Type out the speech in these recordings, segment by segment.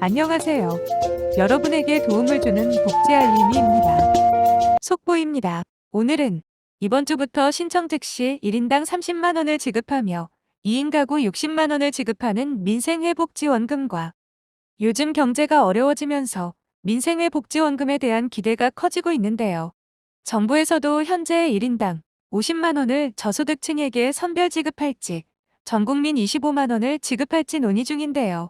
안녕하세요. 여러분에게 도움을 주는 복지 알림이입니다. 속보입니다. 오늘은 이번 주부터 신청 즉시 1인당 30만 원을 지급하며 2인 가구 60만 원을 지급하는 민생회복지원금과 요즘 경제가 어려워지면서 민생회복지원금에 대한 기대가 커지고 있는데요. 정부에서도 현재 1인당 50만 원을 저소득층에게 선별 지급할지 전국민 25만 원을 지급할지 논의 중인데요.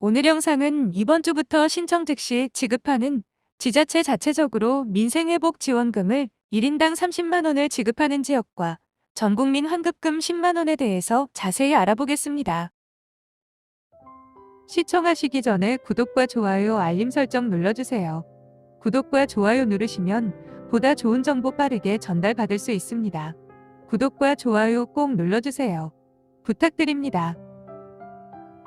오늘 영상은 이번 주부터 신청 즉시 지급하는 지자체 자체적으로 민생회복 지원금을 1인당 30만 원을 지급하는 지역과 전국민 환급금 10만 원에 대해서 자세히 알아보겠습니다. 시청하시기 전에 구독과 좋아요, 알림 설정 눌러주세요. 구독과 좋아요 누르시면 보다 좋은 정보 빠르게 전달받을 수 있습니다. 구독과 좋아요 꼭 눌러주세요. 부탁드립니다.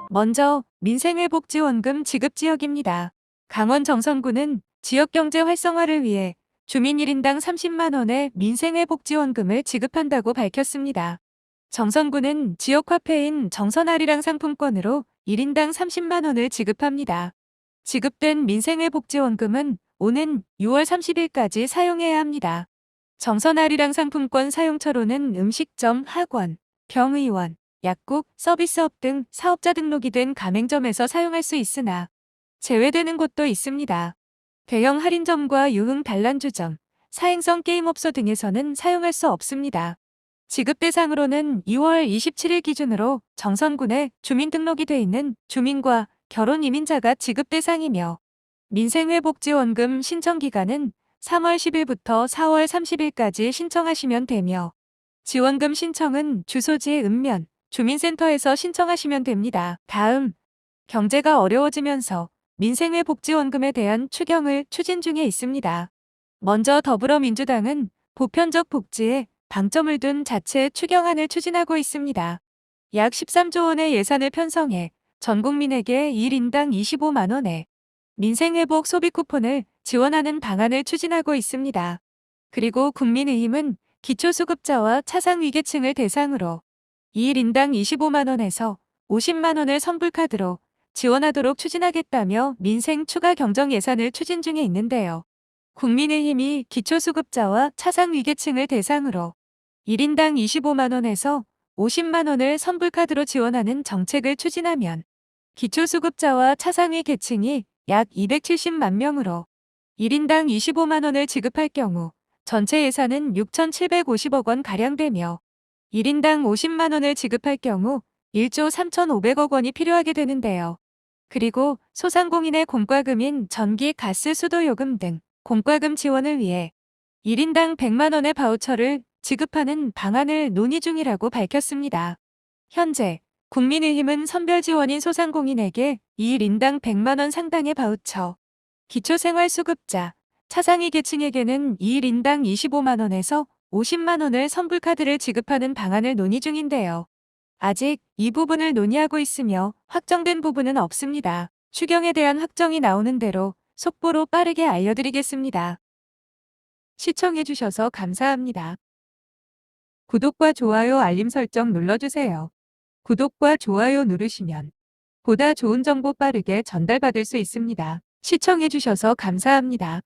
먼저 민생회복지원금 지급 지역입니다. 강원 정선구는 지역경제 활성화를 위해 주민 1인당 30만 원의 민생회복지원금을 지급한다고 밝혔습니다. 정선구는 지역 화폐인 정선아리랑 상품권으로 1인당 30만 원을 지급합니다. 지급된 민생회복지원금은 오는 6월 30일까지 사용해야 합니다. 정선아리랑 상품권 사용처로는 음식점, 학원, 병의원, 약국, 서비스업 등 사업자 등록이 된 가맹점에서 사용할 수 있으나 제외되는 곳도 있습니다. 대형 할인점과 유흥 단란주점, 사행성 게임업소 등에서는 사용할 수 없습니다. 지급 대상으로는 2월 27일 기준으로 정선군에 주민등록이 돼 있는 주민과 결혼 이민자가 지급 대상이며 민생회복지원금 신청 기간은 3월 10일부터 4월 30일까지 신청하시면 되며 지원금 신청은 주소지 읍면 주민센터에서 신청하시면 됩니다. 다음 경제가 어려워지면서 민생회복지원금에 대한 추경을 추진 중에 있습니다. 먼저 더불어민주당은 보편적 복지에 방점을 둔 자체 추경안을 추진하고 있습니다. 약 13조 원의 예산을 편성해 전 국민에게 1인당 25만 원의 민생회복 소비 쿠폰을 지원하는 방안을 추진하고 있습니다. 그리고 국민의힘은 기초수급자와 차상위계층을 대상으로 2일 인당 25만 원에서 50만 원을 선불카드로 지원하도록 추진하겠다며 민생 추가 경정 예산을 추진 중에 있는데요. 국민의힘이 기초수급자와 차상위계층을 대상으로 1인당 25만 원에서 50만 원을 선불카드로 지원하는 정책을 추진하면 기초수급자와 차상위 계층이 약 270만 명으로 1인당 25만 원을 지급할 경우 전체 예산은 6,750억 원 가량 되며 1인당 50만 원을 지급할 경우 1조 3,500억 원이 필요하게 되는데요. 그리고 소상공인의 공과금인 전기, 가스, 수도 요금 등 공과금 지원을 위해 1인당 100만 원의 바우처를 지급하는 방안을 논의 중이라고 밝혔습니다. 현재 국민의힘은 선별 지원인 소상공인에게 2일 인당 100만 원 상당의 바우처, 기초생활수급자, 차상위 계층에게는 2일 인당 25만 원에서 50만 원을 선불 카드를 지급하는 방안을 논의 중인데요. 아직 이 부분을 논의하고 있으며 확정된 부분은 없습니다. 추경에 대한 확정이 나오는 대로 속보로 빠르게 알려드리겠습니다. 시청해주셔서 감사합니다. 구독과 좋아요 알림 설정 눌러주세요. 구독과 좋아요 누르시면 보다 좋은 정보 빠르게 전달받을 수 있습니다. 시청해주셔서 감사합니다.